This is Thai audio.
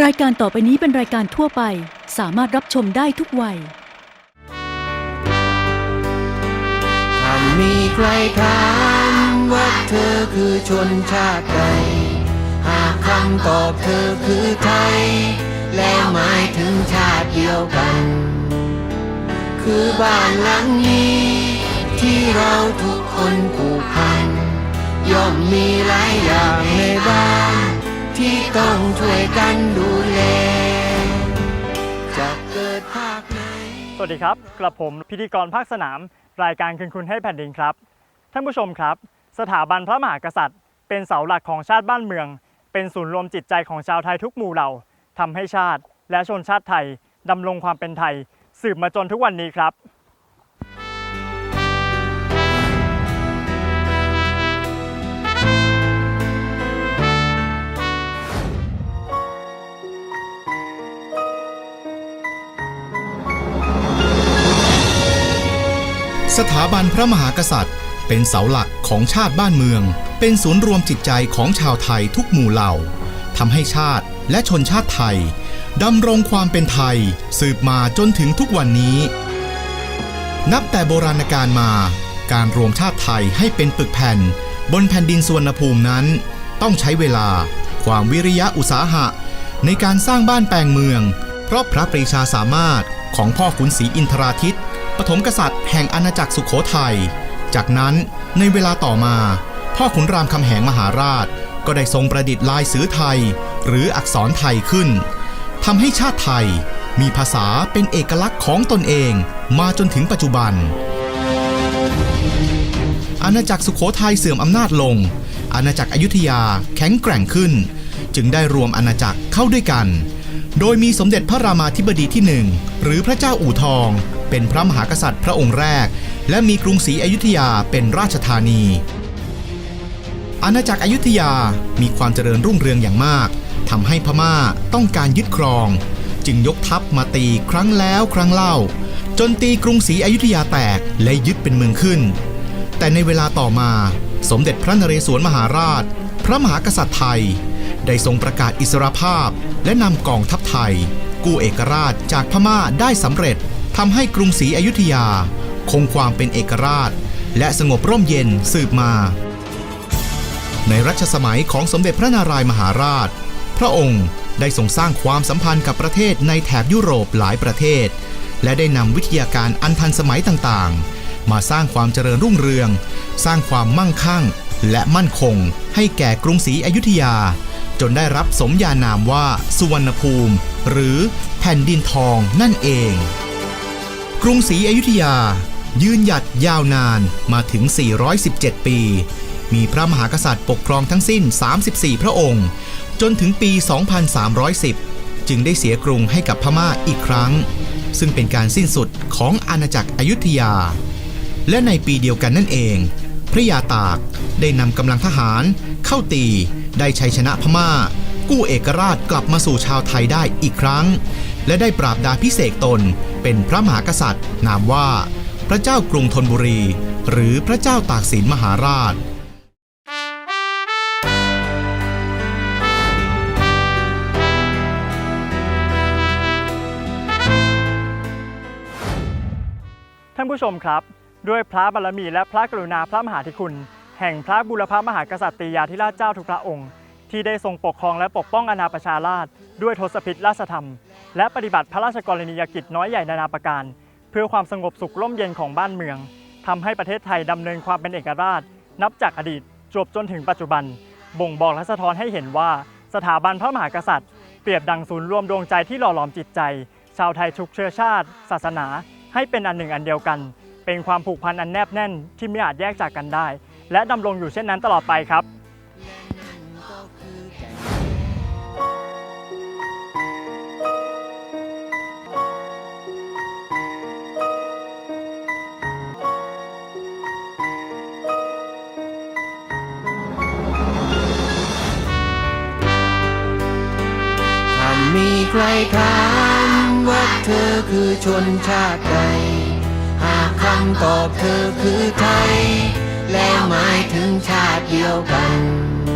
รายการต่อไปนี้เป็นรายการทั่วไป สามารถรับชมได้ทุกวัยถ้ามีใครถามว่าเธอคือชนชาติใด หากคำตอบเธอคือไทย แล้วหมายถึงชาติเดียวกัน คือบ้านหลังนี้ ที่เราทุกคนผูกพัน ย่อมมีหลายอย่างใน ที่ต้องช่วยกันดูแลจะเกิดภาคไหน สวัสดีครับกระผมพิธีกรภาคสนาม รายการคืนคุณให้แผ่นดินครับ ท่านผู้ชมครับ สถาบันพระมหากษัตริย์ เป็นเสาหลักของชาติบ้านเมือง เป็นศูนย์รวมจิตใจของชาวไทยทุกหมู่เหล่าทำให้ชาติและชนชาติไทยดำรงความเป็นไทย สืบมาจนทุกวันนี้ครับ สถาบันพระมหากษัตริย์ เป็นเสาหลักของชาติบ้านเมือง เป็นศูนย์รวมจิตใจของชาวไทยทุกหมู่เหล่าทำให้ชาติและชนชาติไทยดำรงความเป็นไทย สืบมาจนถึงทุกวันนี้ นับแต่โบราณกาลมา การรวมชาติไทยให้เป็นปึกแผ่น บนแผ่นดินสวนภูมินั้น ต้องใช้เวลา ความวิริยะอุตสาหะ ในการสร้างบ้านแปลงเมือง เพราะพระปรีชาสามารถของพ่อขุนศรีอินทราทิต ปฐมกษัตริย์ แห่งอาณาจักรสุขโขทัย จากนั้นในเวลาต่อมา พ่อขุนรามคำแหงมหาราช ก็ได้ทรงประดิษฐ์ลายสือไทย หรืออักษรไทยขึ้นทำให้ชาติไทยมีภาษาเป็นเอกลักษณ์ของตนเองมาจนถึงปัจจุบัน อาณาจักรสุขโขทัยเสื่อมอำนาจลง อาณาจักรอยุธยาแข็งแกร่งขึ้น จึงได้รวมอาณาจักรเข้าด้วยกัน โดยมีสมเด็จพระรามาธิบดีที่หนึ่งหรือพระเจ้าอู่ทอง เป็นพระมหากษัตริย์พระองค์แรก และมีกรุงศรีอยุธยาเป็นราชธานี อาณาจักรอยุธยามีความเจริญรุ่งเรืองอย่างมากทำให้พม่าต้องการยึดครอง จึงยกทัพมาตีครั้งแล้วครั้งเล่า จนตีกรุงศรีอยุธยาแตกและยึดเป็นเมืองขึ้น แต่ในเวลาต่อมาสมเด็จพระนเรศวรมหาราช พระมหากษัตริย์ไทย ได้ทรงประกาศอิสรภาพ และนำกองทัพไทย กู้เอกราชจากพม่าได้สำเร็จทำให้กรุงศรีอยุธยา คงความเป็นเอกราช และสงบร่มเย็นสืบมา ในรัชสมัยของสมเด็จพระนารายมหาราช พระองค์ได้ทรงสร้างความสัมพันธ์กับประเทศในแถบยุโรปหลายประเทศ และได้นำวิทยาการอันทันสมัยต่างๆ มาสร้างความเจริญรุ่งเรือง สร้างความมั่งคั่ง และมั่นคงให้แก่กรุงศรีอยุธยา จนได้รับสมญานามว่า สุวรรณภูมิ หรือแผ่นดินทองนั่นเอง กรุงศรีอยุธยา ยืนหยัดยาวนานมาถึง 417 ปี มีพระมหากษัตริย์ปกครองทั้งสิ้น 34 พระองค์ จนถึงปี 2310 จึงได้เสียกรุงให้กับพม่าอีกครั้ง ซึ่งเป็นการสิ้นสุดของอาณาจักรอยุธยา และในปีเดียวกันนั่นเอง พระยาตากได้นำกำลังทหารเข้าตี ได้ชัยชนะพม่า กู้เอกราชกลับมาสู่ชาวไทยได้อีกครั้ง และได้ปราบดาพิเศษตนเป็นพระมหากษัตริย์ นามว่า พระเจ้ากรุงธนบุรี หรือพระเจ้าตากสินมหาราชท่านผู้ชมครับ ด้วยพระบารมีและพระกรุณาพระมหาธิคุณ แห่งพระบุรพมหากษัตริยาธิราชเจ้าทุกพระองค์ ที่ได้ทรงปกครองและปกป้องอาณาประชาราชด้วยทศพิธราชธรรม และปฏิบัติพระราชกรณียกิจน้อยใหญ่นานาประการ เพื่อความสงบสุขร่มเย็นของบ้านเมืองทำให้ประเทศไทยดำเนินความเป็นเอกราช นับจากอดีตจวบจนถึงปัจจุบัน บ่งบอกและสะท้อนให้เห็นว่า สถาบันพระมหากษัตริย์ เปรียบดังศูนย์รวมดวงใจที่หล่อหลอมจิตใจ ชาวไทยทุกเชื้อชาติ ศาสนา ให้เป็นอันหนึ่งอันเดียวกัน เป็นความผูกพันอันแนบแน่นที่ไม่อาจแยกจากกันได้ และดำรงอยู่เช่นนั้นตลอดไปครับมีใครถามว่าเธอคือชนชาติใด หากคำตอบเธอคือไทย แล้วหมายถึงชาติเดียวกัน